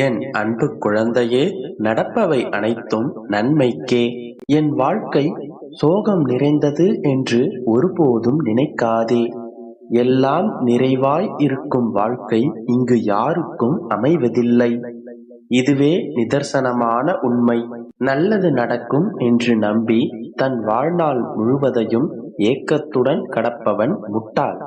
என் அன்பு குழந்தையே நடப்பவை அனைத்தும் நன்மைக்கே. என் வாழ்க்கை சோகம் நிறைந்தது என்று ஒருபோதும் நினைக்காதே. எல்லாம் நிறைவாய் இருக்கும் வாழ்க்கை இங்கு யாருக்கும் அமைவதில்லை. இதுவே நிதர்சனமான உண்மை. நல்லது நடக்கும் என்று நம்பி தன் வாழ்நாள் முழுவதையும் ஏக்கத்துடன் கடப்பவன் முட்டாள்.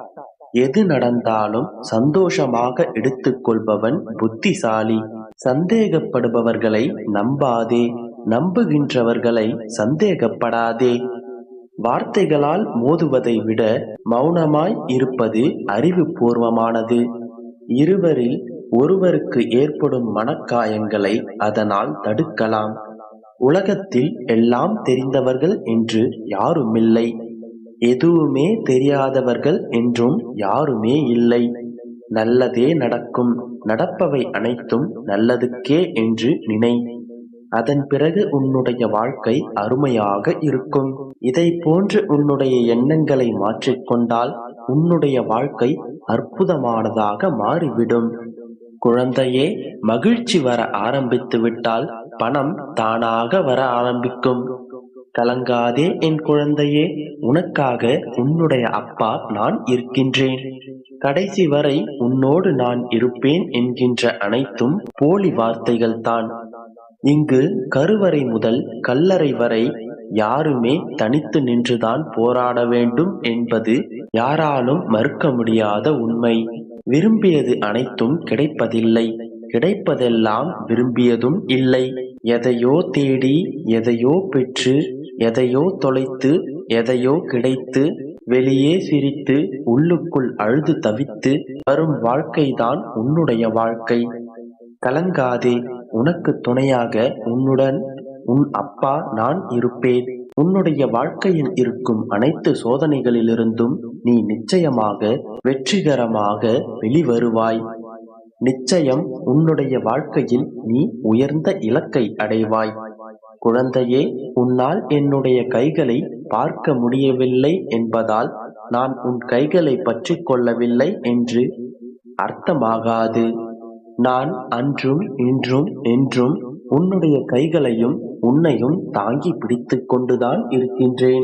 எது நடந்தாலும் சந்தோஷமாக எடுத்துக்கொள்பவன் புத்திசாலி. சந்தேகப்படுபவர்களை நம்பாதே நம்புகின்றவர்களை சந்தேகப்படாதே. வார்த்தைகளால் மோதுவதை விட மௌனமாய் இருப்பது அறிவுபூர்வமானது. இருவரில் ஒருவருக்கு ஏற்படும் மனக்காயங்களை அதனால் தடுக்கலாம். உலகத்தில் எல்லாம் தெரிந்தவர்கள் என்று யாருமில்லை. எதுவுமே தெரியாதவர்கள் என்றும் யாருமே இல்லை. நல்லதே நடக்கும். நடப்பவை அனைத்தும் நல்லதுக்கே என்று நினை. அதன் பிறகு உன்னுடைய வாழ்க்கை அருமையாக இருக்கும். இதை போன்று உன்னுடைய எண்ணங்களை மாற்றிக்கொண்டால் உன்னுடைய வாழ்க்கை அற்புதமானதாக மாறிவிடும். குழந்தையே மகிழ்ச்சி வர ஆரம்பித்து விட்டால் பணம் தானாக வர ஆரம்பிக்கும். கலங்காதே என் குழந்தையே உனக்காக உன்னுடைய அப்பா நான் இருக்கின்றேன். கடைசி வரை உன்னோடு நான் இருப்பேன் என்கின்ற அனைத்தும் போலி வார்த்தைகள் தான் இங்கு கருவறை முதல் கல்லறை வரை யாருமே தனித்து நின்றுதான் போராட வேண்டும் என்பது யாராலும் மறுக்க முடியாத உண்மை. விரும்பியது அனைத்தும் கிடைப்பதில்லை. கிடைப்பதெல்லாம் விரும்பியதும் இல்லை. எதையோ தேடி எதையோ பெற்று எதையோ தொலைத்து எதையோ கிடைத்து வெளியே சிரித்து உள்ளுக்குள் அழுது தவித்து வரும் வாழ்க்கைதான் உன்னுடைய வாழ்க்கை. கலங்காதே உனக்கு துணையாக உன்னுடன் உன் அப்பா நான் இருப்பேன். உன்னுடைய வாழ்க்கையில் இருக்கும் அனைத்து சோதனைகளிலிருந்தும் நீ நிச்சயமாக வெற்றிகரமாக வெளிவருவாய். நிச்சயம் உன்னுடைய வாழ்க்கையில் நீ உயர்ந்த இலக்கை அடைவாய். குழந்தையே உன்னால் என்னுடைய கைகளை பார்க்க முடியவில்லை என்பதால் நான் உன் கைகளை பற்றி கொள்ளவில்லை என்று அர்த்தமாகாது. நான் அன்றும் இன்றும் என்றும் உன்னுடைய கைகளையும் உன்னையும் தாங்கி பிடித்து கொண்டுதான் இருக்கின்றேன்.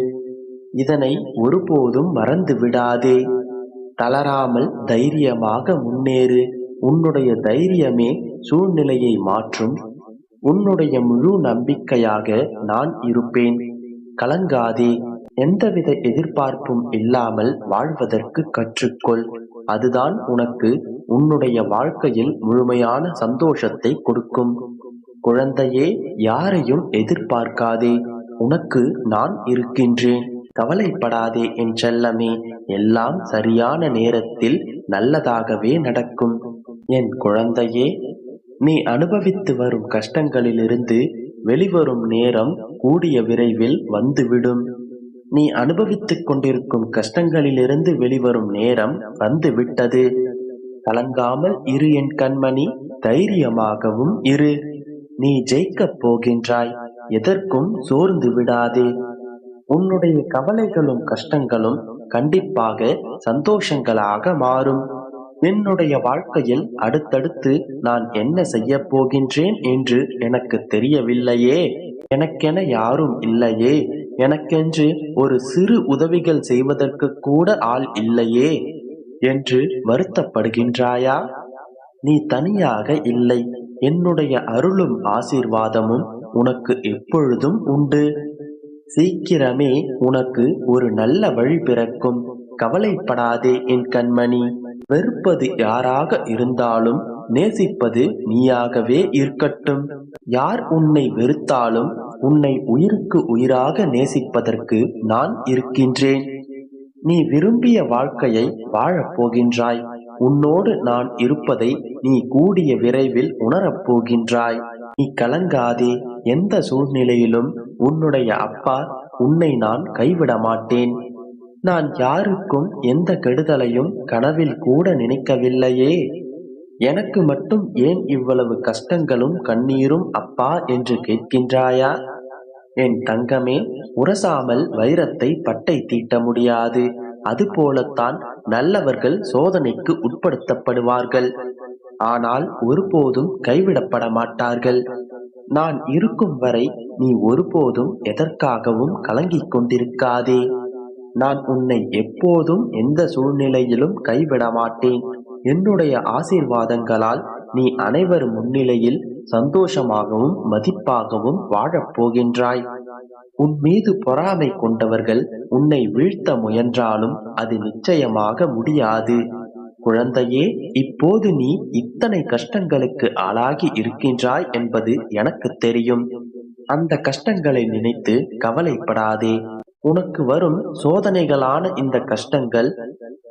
இதனை ஒருபோதும் மறந்து விடாதே. தளராமல் தைரியமாக முன்னேறு. உன்னுடைய தைரியமே சூழ்நிலையை மாற்றும். உன்னுடைய முழு நம்பிக்கையாக நான் இருப்பேன். கலங்காதே. எந்தவித எதிர்பார்ப்பும் இல்லாமல் வாழ்வதற்கு கற்றுக்கொள். அதுதான் உனக்கு உன்னுடைய வாழ்க்கையில் முழுமையான சந்தோஷத்தை கொடுக்கும். குழந்தையே யாரையும் எதிர்பார்க்காதே. உனக்கு நான் இருக்கின்றேன். கவலைப்படாதே என் செல்லமே. எல்லாம் சரியான நேரத்தில் நல்லதாகவே நடக்கும். என் குழந்தையே நீ அனுபவித்து வரும் கஷ்டங்களிலிருந்து வெளிவரும் நேரம் கூடிய விரைவில் வந்துவிடும். நீ அனுபவித்துக் கொண்டிருக்கும் கஷ்டங்களிலிருந்து வெளிவரும் நேரம் வந்துவிட்டது. கலங்காமல் இரு என் கண்மணி தைரியமாகவும் இரு. நீ ஜெயிக்கப் போகின்றாய் எதற்கும் சோர்ந்து விடாதே. உன்னுடைய கவலைகளும் கஷ்டங்களும் கண்டிப்பாக சந்தோஷங்களாக மாறும். என்னுடைய வாழ்க்கையில் அடுத்தடுத்து நான் என்ன செய்ய போகின்றேன் என்று எனக்கு தெரியவில்லையே. எனக்கென யாரும் இல்லையே. எனக்கென்று ஒரு சிறு உதவிகள் செய்வதற்கு கூட ஆள் இல்லையே. என்று வருத்தப்படுகின்றாயா? நீ தனியாக இல்லை. என்னுடைய அருளும் ஆசீர்வாதமும் உனக்கு எப்பொழுதும் உண்டு. சீக்கிரமே உனக்கு ஒரு நல்ல வழி பிறக்கும். கவலைப்படாதே என் கண்மணி. வெறுப்பது யாராக இருந்தாலும் நேசிப்பது நீயாகவே இருக்கட்டும். யார் உன்னை வெறுத்தாலும் உன்னை உயிருக்கு உயிராக நேசிப்பதற்கு நான் இருக்கின்றேன். நீ விரும்பிய வாழ்க்கையை வாழப் போகின்றாய். உன்னோடு நான் இருப்பதை நீ கூடிய விரைவில் உணரப் போகின்றாய். நீ கலங்காதே. எந்த சூழ்நிலையிலும் உன்னுடைய அப்பா உன்னை நான் கைவிட மாட்டேன். நான் யாருக்கும் எந்த கெடுதலையும் கனவில் கூட நினைக்கவில்லையே. எனக்கு மட்டும் ஏன் இவ்வளவு கஷ்டங்களும் கண்ணீரும் அப்பா என்று கேட்கின்றாயா? என் தங்கமே உரசாமல் வைரத்தை பட்டை தீட்ட முடியாது. அதுபோலத்தான் நல்லவர்கள் சோதனைக்கு உட்படுத்தப்படுவார்கள். ஆனால் ஒருபோதும் கைவிடப்பட மாட்டார்கள். நான் இருக்கும் வரை நீ ஒருபோதும் எதற்காகவும் கலங்கிக் கொண்டிருக்காதே. நான் உன்னை எப்போதும் எந்த சூழ்நிலையிலும் கைவிட மாட்டேன். என்னுடைய ஆசீர்வாதங்களால் நீ அனைவர் முன்னிலையில் சந்தோஷமாகவும் மதிப்பாகவும் வாழப் போகின்றாய் உன் மீது பொறாமை கொண்டவர்கள் உன்னை வீழ்த்த முயன்றாலும் அது நிச்சயமாக முடியாது. குழந்தையே இப்போது நீ இத்தனை கஷ்டங்களுக்கு ஆளாகி இருக்கின்றாய் என்பது எனக்கு தெரியும். அந்த கஷ்டங்களை நினைத்து கவலைப்படாதே. உனக்கு வரும் சோதனைகளான இந்த கஷ்டங்கள்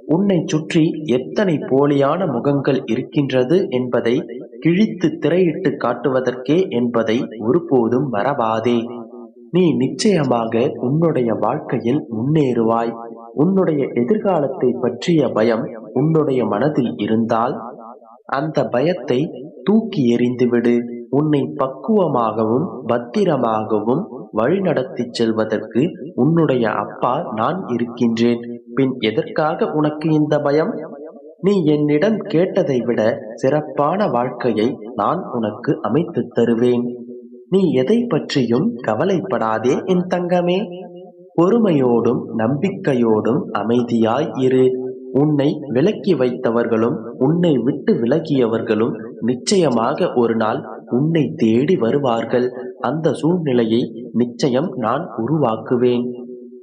உன்னை சுற்றி எத்தனை போலியான முகங்கள் இருக்கின்றது என்பதை கிழித்து திரையிட்டு காட்டுவதற்கே என்பதை ஒருபோதும் மறவாதே. நீ நிச்சயமாக உன்னுடைய வாழ்க்கையில் முன்னேறுவாய். உன்னுடைய எதிர்காலத்தை பற்றிய பயம் உன்னுடைய மனதில் இருந்தால் அந்த பயத்தை தூக்கி எறிந்துவிடு. உன்னை பக்குவமாகவும் பத்திரமாகவும் வழிநடத்தி செல்வதற்கு உன்னுடைய அப்பா நான் இருக்கின்றேன். பின் எதற்காக உனக்கு இந்த பயம்? நீ என்னிடம் கேட்டதை விட சிறப்பான வாழ்க்கையை நான் உனக்கு அமைத்து தருவேன். நீ எதை பற்றியும் கவலைப்படாதே என் தங்கமே. பொறுமையோடும் நம்பிக்கையோடும் அமைதியாய் இரு. உன்னை விலக்கி வைத்தவர்களும் உன்னை விட்டு விலகியவர்களும் நிச்சயமாக ஒரு நாள் உன்னை தேடி வருவார்கள். அந்த சூழ்நிலையை நிச்சயம் நான் உருவாக்குவேன்.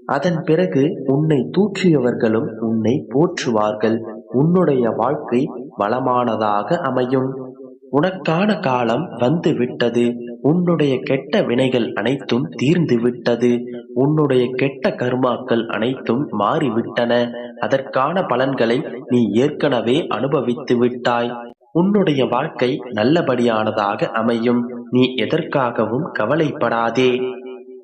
அதன் பிறகு உன்னை தூற்றியவர்களும் உன்னை போற்றுவார்கள். உன்னுடைய வாழ்க்கை வளமானதாக அமையும். உனக்கான காலம் வந்து விட்டது உன்னுடைய கெட்ட வினைகள் அனைத்தும் தீர்ந்து விட்டது உன்னுடைய கெட்ட கர்மாக்கள் அனைத்தும் மாறிவிட்டன. அதற்கான பலன்களை நீ ஏற்கனவே அனுபவித்து விட்டாய். உன்னுடைய வாழ்க்கை நல்லபடியானதாக அமையும். நீ எதற்காகவும் கவலைப்படாதே.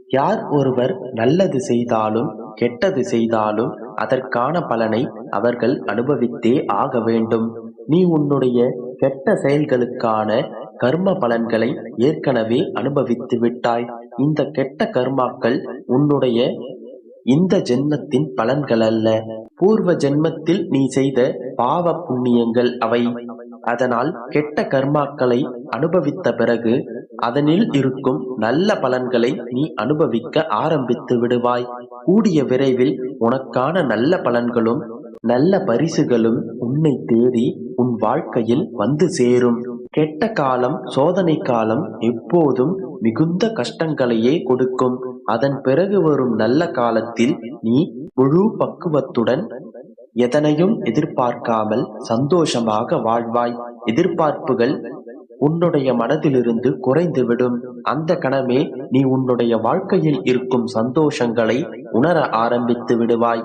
யார் ஒருவர் நல்லது செய்தாலும் கெட்டது செய்தாலும் அதற்கான பலனை அவர்கள் அனுபவித்தே ஆக வேண்டும். நீ உன்னுடைய கெட்ட செயல்களுக்கான கர்ம பலன்களை ஏற்கனவே அனுபவித்து விட்டாய். இந்த கெட்ட கர்மாக்கள் உன்னுடைய இந்த ஜென்மத்தின் பலன்கள் அல்ல பூர்வ ஜென்மத்தில் நீ செய்த பாவ புண்ணியங்கள் அவை. அதனால் கெட்ட கர்மாக்களை அனுபவித்த பிறகு அதனில் இருக்கும் நல்ல பலன்களை நீ அனுபவிக்க ஆரம்பித்து விடுவாய். கூடிய விரைவில் உனக்கான நல்ல பலன்களும் நல்ல பரிசுகளும் உன்னை தேடி உன் வாழ்க்கையில் வந்து சேரும். கெட்ட காலம் சோதனை காலம் எப்போதும் மிகுந்த கஷ்டங்களையே கொடுக்கும். அதன் பிறகு வரும் நல்ல காலத்தில் நீ முழு பக்குவத்துடன் எதனையும் எதிர்பார்க்காமல் சந்தோஷமாக வாழ்வாய். எதிர்பார்ப்புகள் உன்னுடைய மனதிலிருந்து குறைந்துவிடும். அந்த கணமே நீ உன்னுடைய வாழ்க்கையில் இருக்கும் சந்தோஷங்களை உணர ஆரம்பித்து விடுவாய்.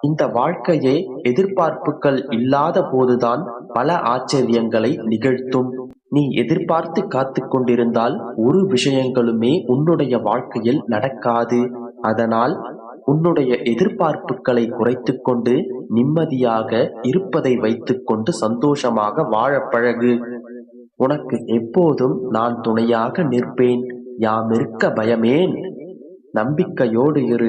இந்த வாழ்க்கையே எதிர்பார்ப்புகள் இல்லாத போதுதான் பல ஆச்சரியங்களை நிகழ்த்தும். நீ எதிர்பார்த்து காத்து கொண்டிருந்தால் ஒரு விஷயங்களுமே உன்னுடைய வாழ்க்கையில் நடக்காது. அதனால் உன்னுடைய எதிர்பார்ப்புகளை குறைத்து கொண்டு நிம்மதியாக இருப்பதை வைத்துக்கொண்டு சந்தோஷமாக வாழ பழகு. உனக்கு எப்போதும் நான் துணையாக நிற்பேன். யாமிருக்க பயமேன். நம்பிக்கையோடு இரு.